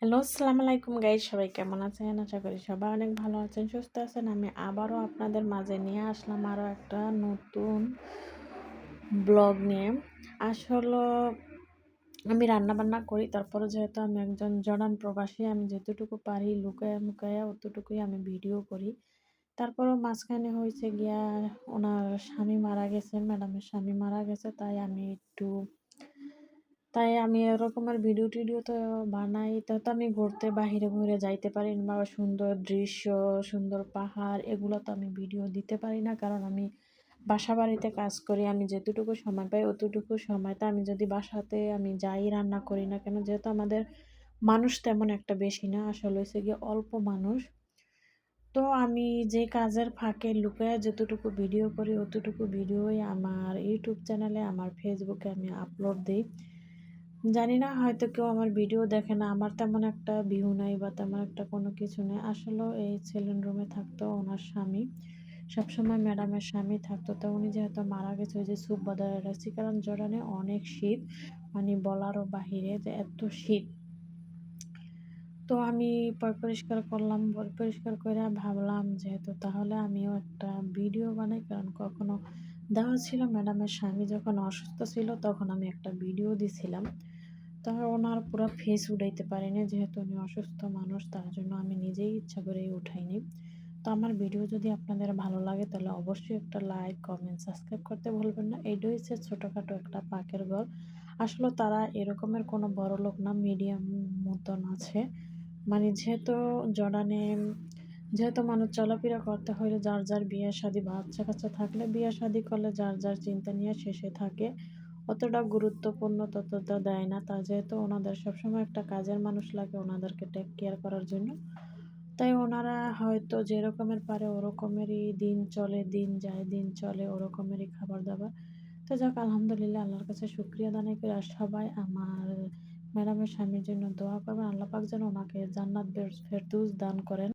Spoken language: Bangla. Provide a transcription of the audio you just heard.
হ্যালো, আসসালামু আলাইকুম গাইজ সবাই কেমন আছেন? আশা করি সবাই অনেক ভালো আছেন, সুস্থ আছেন। আমি আবারও আপনাদের মাঝে নিয়ে আসলাম আরও একটা নতুন ব্লগ নিয়ে। আসলে আমি রান্না বান্না করি, তারপরে যেহেতু আমি একজন জড়ান প্রবাসী, আমি যেতটুকু পারি লুকায় মুকায়া অতটুকুই আমি ভিডিও করি। তারপরও মাঝখানে হয়েছে গিয়া ওনার স্বামী মারা গেছে, ম্যাডামের স্বামী মারা গেছে, তাই আমি একটু তাই আমি এরকমের ভিডিও টিডিও তো বানাই। তো তো আমি ঘুরতে বাহিরে ঘুরে যাইতে পারি না বা সুন্দর দৃশ্য, সুন্দর পাহাড় এগুলো তো আমি ভিডিও দিতে পারি না। কারণ আমি বাসা বাড়িতে কাজ করি, আমি যেতটুকু সময় পাই অতটুকু সময়টা আমি যদি বাসাতে আমি যাই, রান্না করি না কেন? যেহেতু আমাদের মানুষ তেমন একটা বেশি না, আসলে হয়েছে গিয়ে অল্প মানুষ। তো আমি যে কাজের ফাঁকে লুকায় যতটুকু ভিডিও করি, অতটুকু ভিডিওই আমার ইউটিউব চ্যানেলে আমার ফেসবুকে আমি আপলোড দিই। জানি না, হয়তো কেউ আমার ভিডিও দেখে না। আমার তেমন একটা ভিউ নাই বা তেমন একটা কোনো কিছু নেই। আসলেও এই সেলুন রুমে থাকতো ওনার স্বামী। সবসময় ম্যাডামের স্বামী থাকতো। তো উনি যেহেতু মারা গেছে, ওই যে সুপ বদলে রাখছি কারণ জর্ডানে অনেক শীত। মানে বলারও বাহিরে যে এত শীত। তো আমি পরিষ্কার করলাম। পরিষ্কার করে ভাবলাম, যেহেতু তাহলে আমিও একটা ভিডিও বানাই, কারণ কখনো দেওয়া ছিল ম্যাডামের স্বামী যখন অসুস্থ ছিল তখন আমি একটা ভিডিও দিছিলাম। তো ওনার পুরো ফেস উঠাইতে পারিনি, যেহেতু উনি অসুস্থ মানুষ, তার জন্য আমি নিজেই ইচ্ছা করেই উঠাইনি। তো আমার ভিডিও যদি আপনাদের ভালো লাগে তাহলে অবশ্যই একটা লাইক কমেন্ট সাবস্ক্রাইব করতে ভুলবেন না। এইটা হচ্ছে ছোটোখাটো একটা পাকের ঘর। আসলে তারা এরকমের কোনো বড় লোক না মিডিয়াম মতন আছে। মানে যেহেতু জর্ডানে যেহেতু মানুষ চলাফেরা করতে হলে যার যার বিয়ে শাদী বাচ্চা কাচ্চা থাকলে বিয়ে শাদী করলে যার যার চিন্তা নিয়ে শেষে থাকে। অতটা গুরুত্বপূর্ণ ততটা দেয় না। তা যেহেতু ওনাদের সবসময় একটা কাজের মানুষ লাগে ওনাদেরকে টেক কেয়ার করার জন্য। তাই ওনারা হয়তো যেরকমের পারে ওরকমেরই দিন চলে, দিন যায়, দিন চলে ওরকমেরই খাবার দাবার তো যাক, আলহামদুলিল্লাহ, আল্লাহর কাছে শুক্রিয়া দানাই করে। আর সবাই আমার ম্যাডামের স্বামীর জন্য দোয়া করবেন। আল্লাহ পাক যেন ওনাকে জান্নাত ফেরদৌস দান করেন।